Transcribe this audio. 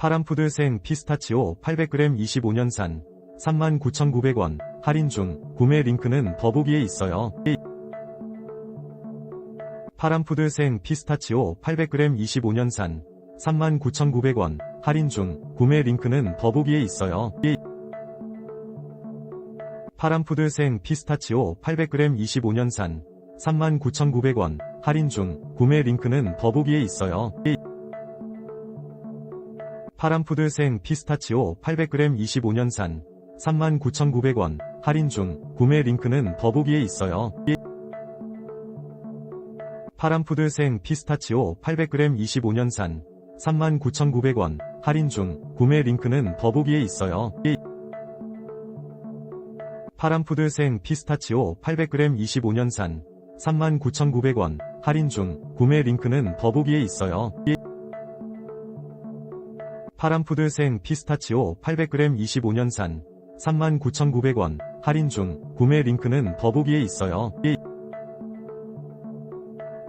파람푸드 생 피스타치오 800g 25년산 39,900원 할인 중 구매 링크는 더보기에 있어요. 파람푸드 생 피스타치오 800g 25년산 39,900원 할인 중 구매 링크는 더보기에 있어요. 파람푸드 생 피스타치오 800g 25년산 39,900원 할인 중 구매 링크는 더보기에 있어요. 파람푸드 생 피스타치오 800g 25년산 39,900원 할인 중 구매 링크는 더보기에 있어요. 파람푸드 생 피스타치오 800g 25년산 39,900원 할인 중 구매 링크는 더보기에 있어요. 파람푸드 생 피스타치오 800g 25년산 39,900원 할인 중 구매 링크는 더보기에 있어요. 파람푸드 생 피스타치오 800g 25년산 39,900원 할인 중 구매 링크는 더보기에 있어요.